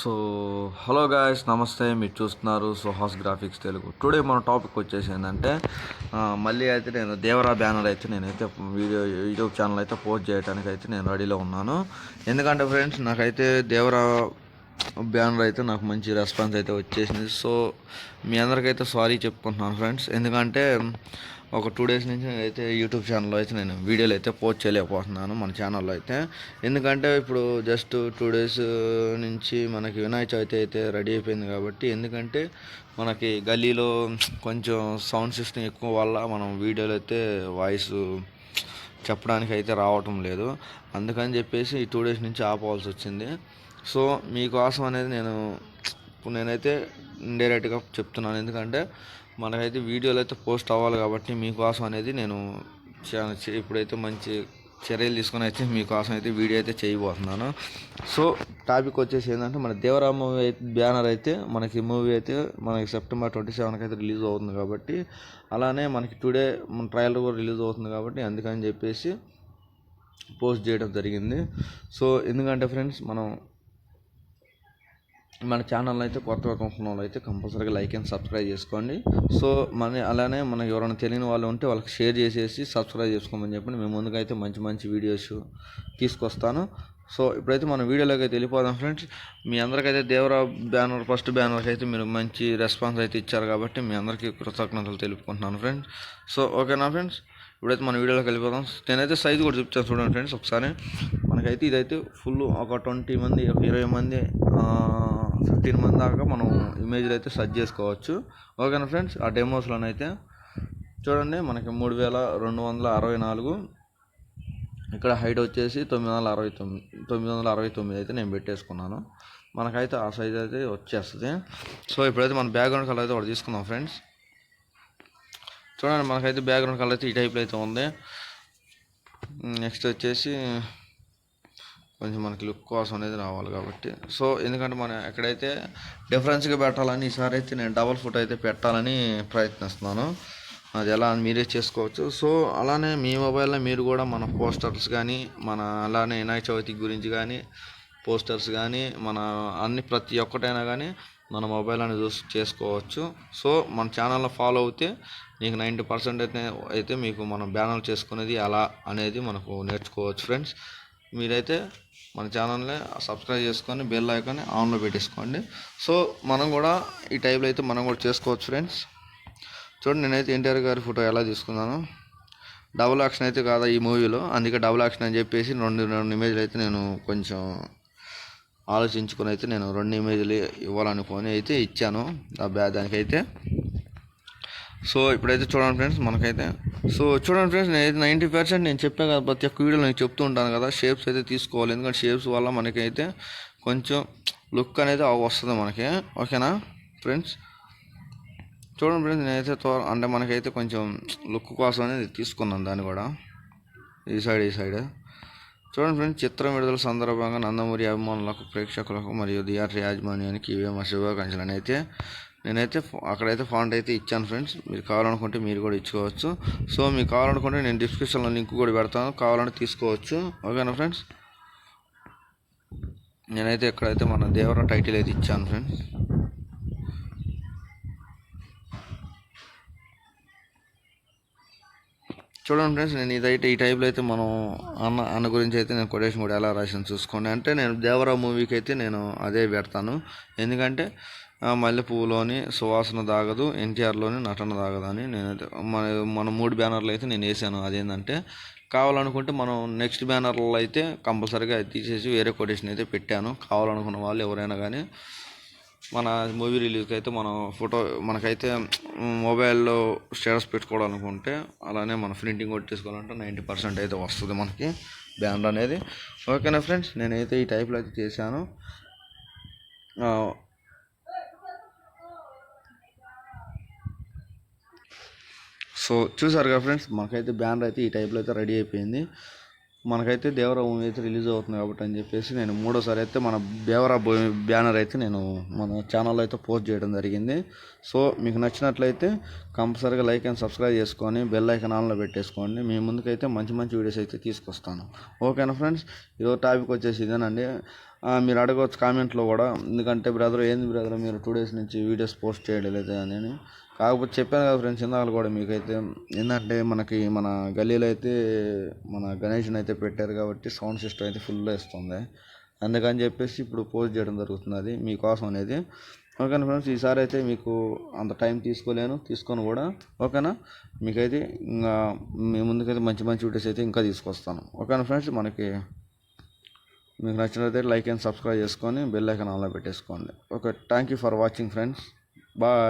So hello guys నమస్తే మీరు చూస్తున్నారు సుహాస్ గ్రాఫిక్స్ తెలుగు. టుడే మన టాపిక్ వచ్చేసి ఏంటంటే మళ్ళీ అయితే నేను దేవరా బ్యానర్ అయితే నేనైతే వీడియో యూట్యూబ్ ఛానల్ అయితే పోస్ట్ చేయడానికి అయితే నేను రెడీలో ఉన్నాను. ఎందుకంటే ఫ్రెండ్స్ నాకైతే దేవరా బ్యానర్ అయితే నాకు మంచి రెస్పాన్స్ అయితే వచ్చేసింది. సో మీ అందరికైతే సారీ చెప్పుకుంటున్నాను ఫ్రెండ్స్. ఎందుకంటే ఒక టూ డేస్ నుంచి అయితే యూట్యూబ్ ఛానల్లో అయితే నేను వీడియోలు అయితే పోస్ట్ చేయలేకపోతున్నాను మన ఛానల్లో అయితే. ఎందుకంటే ఇప్పుడు జస్ట్ టూ డేస్ నుంచి మనకి వినాయక చవితి అయితే రెడీ అయిపోయింది కాబట్టి ఎందుకంటే మనకి గల్లీలో కొంచెం సౌండ్ సిస్టమ్ ఎక్కువ వల్ల మనం వీడియోలు అయితే వాయిస్ చెప్పడానికి అయితే రావటం లేదు. అందుకని చెప్పేసి ఈ టూ డేస్ నుంచి ఆపవలసి వచ్చింది. సో మీకోసం అనేది నేను ఇప్పుడు నేనైతే ఇండైరెక్ట్గా చెప్తున్నాను. ఎందుకంటే మనకైతే వీడియోలు అయితే పోస్ట్ అవ్వాలి కాబట్టి మీకోసం అనేది నేను చా- చే- ఇప్పుడైతే మంచి చర్యలు తీసుకొని అయితే మీకోసం అయితే వీడియో అయితే చేయబోతున్నాను. సో టాపిక్ వచ్చేసి ఏంటంటే మన దేవరా మూవీ అయితే బ్యానర్ అయితే మనకి మూవీ అయితే మనకి సెప్టెంబర్ ట్వంటీ సెవెన్కి అయితే రిలీజ్ అవుతుంది కాబట్టి అలానే మనకి టుడే మన ట్రయల్ కూడా రిలీజ్ అవుతుంది కాబట్టి అందుకని చెప్పేసి పోస్ట్ చేయడం జరిగింది. సో ఎందుకంటే ఫ్రెండ్స్ మనం మన ఛానల్ అయితే కొత్తగా చూస్తున్న వాళ్ళు అయితే కంపల్సరీగా లైక్ అండ్ సబ్స్క్రైబ్ చేసుకోండి. సో మన అలానే మనకు ఎవరైనా తెలియని వాళ్ళు ఉంటే వాళ్ళకి షేర్ చేసేసి సబ్స్క్రైబ్ చేసుకోమని చెప్పండి. మేము ముందుగా అయితే మంచి మంచి వీడియోస్ తీసుకొస్తాను. సో ఇప్పుడైతే మన వీడియోలోకి అయితే వెళ్ళిపోదాం ఫ్రెండ్స్ మీ అందరికైతే దేవరా బ్యానర్ ఫస్ట్ బ్యానర్కి అయితే మీరు మంచి రెస్పాన్స్ అయితే ఇచ్చారు కాబట్టి మీ అందరికీ కృతజ్ఞతలు తెలుపుకుంటున్నాను ఫ్రెండ్స్ సో ఓకేనా ఫ్రెండ్స్ ఇప్పుడైతే మన వీడియోలోకి వెళ్ళిపోదాం. నేనైతే సైజు కూడా చెప్తాను చూడండి ఫ్రెండ్స్ ఒకసారి. మనకైతే ఇదైతే ఫుల్ ఒక ట్వంటీ మంది ఒక ఇరవై మంది ఫిఫ్టీన్ మంది దాకా మనం ఇమేజ్లు అయితే సెర్చ్ చేసుకోవచ్చు. ఓకేనా ఫ్రెండ్స్ ఆ డెమోస్లోనైతే చూడండి మనకి మూడు వేల రెండు వందల అరవై నాలుగు. ఇక్కడ హైట్ వచ్చేసి తొమ్మిది వందల అరవై తొమ్మిది తొమ్మిది వందల అరవై తొమ్మిది అయితే నేను పెట్టేసుకున్నాను. మనకైతే ఆ సైజ్ అయితే వచ్చేస్తుంది. సో ఇప్పుడైతే మన బ్యాక్గ్రౌండ్ కలర్ అయితే ఒకటి తీసుకుందాం ఫ్రెండ్స్. చూడండి మనకైతే బ్యాక్గ్రౌండ్ కలర్ అయితే ఈ టైప్లో అయితే ఉంది. నెక్స్ట్ వచ్చేసి కొంచెం మనకి లుక్ కోసం అనేది రావాలి కాబట్టి. సో ఎందుకంటే మనం ఎక్కడైతే డిఫరెన్స్గా పెట్టాలని ఈసారి అయితే నేను డబల్ ఫుట్ అయితే పెట్టాలని ప్రయత్నిస్తున్నాను. అది ఎలా అని మీరే చేసుకోవచ్చు. సో అలానే మీ మొబైల్లో మీరు కూడా మన పోస్టర్స్ కానీ మన అలానే వినాయక చవితి గురించి కానీ పోస్టర్స్ కానీ మన అన్ని ప్రతి ఒక్కటైనా కానీ మన మొబైల్ అనేది చూసి చేసుకోవచ్చు. సో మన ఛానల్లో ఫాలో అవుతే నీకు నైంటీ పర్సెంట్ అయితే అయితే మీకు మనం బ్యానర్ చేసుకునేది ఎలా అనేది మనకు నేర్చుకోవచ్చు ఫ్రెండ్స్. మీరైతే మన ఛానల్ని సబ్స్క్రైబ్ చేసుకొని బెల్ ఐకాన్ని ఆన్లో పెట్టేసుకోండి. సో మనం కూడా ఈ టైప్లో అయితే మనం కూడా చేసుకోవచ్చు ఫ్రెండ్స్. చూడండి నేనైతే ఎన్టీఆర్ గారి ఫోటో ఎలా తీసుకున్నాను. డబుల్ యాక్షన్ అయితే కాదా ఈ మూవీలో? అందుకే డబుల్ యాక్షన్ అని చెప్పేసి రెండు రెండు ఇమేజ్లు అయితే నేను కొంచెం ఆలోచించుకొని అయితే నేను రెండు ఇమేజ్లు ఇవ్వాలనుకొని అయితే ఇచ్చాను. ఆ బ్యా దానికైతే. సో ఇప్పుడైతే చూడండి ఫ్రెండ్స్ మనకైతే. సో చూడండి ఫ్రెండ్స్ నేను నైంటీ పర్సెంట్ నేను చెప్పాను కదా ప్రతి ఒక్క వీడియోలో నేను చెప్తూ ఉంటాను కదా షేప్స్ అయితే తీసుకోవాలి. ఎందుకంటే షేప్స్ వల్ల మనకైతే కొంచెం లుక్ అనేది వస్తుంది మనకి. ఓకేనా ఫ్రెండ్స్? చూడండి ఫ్రెండ్స్ నేనైతే త్వర అంటే మనకైతే కొంచెం లుక్ కోసం అనేది తీసుకున్నాను దాన్ని కూడా. ఈ సైడ్ ఈ సైడ్. చూడండి ఫ్రెండ్స్ చిత్రం విడుదల సందర్భంగా నందమూరి అభిమానులకు ప్రేక్షకులకు మరియు థియేటర్ యాజమాన్యానికి ఇవే మా శుభాకాంక్షలు. అని అయితే నేనైతే అక్కడైతే ఫాంట్ అయితే ఇచ్చాను ఫ్రెండ్స్. మీరు కావాలనుకుంటే మీరు కూడా ఇచ్చుకోవచ్చు. సో మీకు కావాలనుకుంటే నేను డిస్క్రిప్షన్లో లింక్ కూడా పెడతాను. కావాలంటే తీసుకోవచ్చు. ఓకేనా ఫ్రెండ్స్? నేనైతే ఇక్కడైతే మన దేవర టైటిల్ అయితే ఇచ్చాను ఫ్రెండ్స్. చూడండి ఫ్రెండ్స్ నేను ఇదైతే ఈ టైప్లో అయితే మనం అన్న అన్న గురించి అయితే నేను కొటేషన్ కూడా ఎలా రాసాను చూసుకోండి. అంటే నేను దేవరా మూవీకి అయితే నేను అదే పెడతాను. ఎందుకంటే ఆ, సువాసన దాగదు ఎన్టీఆర్లోని నటన దాగదు అని నేనైతే మన మన మూడు బ్యానర్లు అయితే నేను వేసాను. అదేంటంటే కావాలనుకుంటే మనం నెక్స్ట్ బ్యానర్లో అయితే కంపల్సరీగా తీసేసి వేరే కొటేషన్ అయితే పెట్టాను. కావాలనుకున్న వాళ్ళు ఎవరైనా కానీ మన మూవీ రిలీజ్కి అయితే మనం ఫోటో మనకైతే మొబైల్లో స్టేటస్ పెట్టుకోవాలనుకుంటే అలానే మన ప్రింటింగ్ కొట్టేసుకోవాలంటే నైంటీ పర్సెంట్ అయితే వస్తుంది మనకి బ్యానర్ అనేది. ఓకేనా ఫ్రెండ్స్ నేనైతే ఈ టైప్లో అయితే చేశాను. సో చూసారు కదా ఫ్రెండ్స్ మాకైతే బ్యానర్ అయితే ఈ టైప్లో అయితే రెడీ అయిపోయింది. మనకైతే దేవరా మూవీ అయితే రిలీజ్ అవుతుంది కాబట్టి అని చెప్పేసి నేను మూడోసారి అయితే మన దేవరా బ్యానర్ అయితే నేను మన ఛానల్లో అయితే పోస్ట్ చేయడం జరిగింది. సో మీకు నచ్చినట్లయితే కంపల్సరీగా లైక్ అండ్ సబ్స్క్రైబ్ చేసుకొని బెల్ ఐకాన్ ఆన్లో పెట్టేసుకోండి. మీ ముందుకైతే మంచి మంచి వీడియోస్ అయితే తీసుకొస్తాను. ఓకేనా ఫ్రెండ్స్? ఈరోజు టాపిక్ వచ్చేసి ఇదేనండి. మీరు అడగవచ్చు కామెంట్లో కూడా. ఎందుకంటే బ్రదర్ ఏంది బ్రదర్ మీరు టూ డేస్ నుంచి వీడియోస్ పోస్ట్ చేయడం లేదా అని. కాకపోతే చెప్పాను కదా ఫ్రెండ్స్ ఇందాక కూడా మీకైతే ఏంటంటే మనకి మన గల్లీలో అయితే మన గణేష్ని అయితే పెట్టారు కాబట్టి సౌండ్ సిస్టమ్ అయితే ఫుల్ వేస్తుంది అందుకని చెప్పేసి ఇప్పుడు పోస్ట్ చేయడం జరుగుతున్నది మీకోసం అనేది. ఓకేనా ఫ్రెండ్స్? ఈసారి అయితే మీకు అంత టైం తీసుకోలేను తీసుకొని కూడా. ఓకేనా? మీకైతే ఇంకా మీ ముందుకైతే మంచి మంచి వీడియోస్ అయితే ఇంకా తీసుకొస్తాను. ఓకేనా ఫ్రెండ్స్? మనకి మీకు నచ్చినట్లయితే లైక్ అండ్ సబ్స్క్రైబ్ చేసుకొని బెల్ ఐకాన్ ఆన్లో పెట్టేసుకోండి. Okay thank you for watching friends. Bye.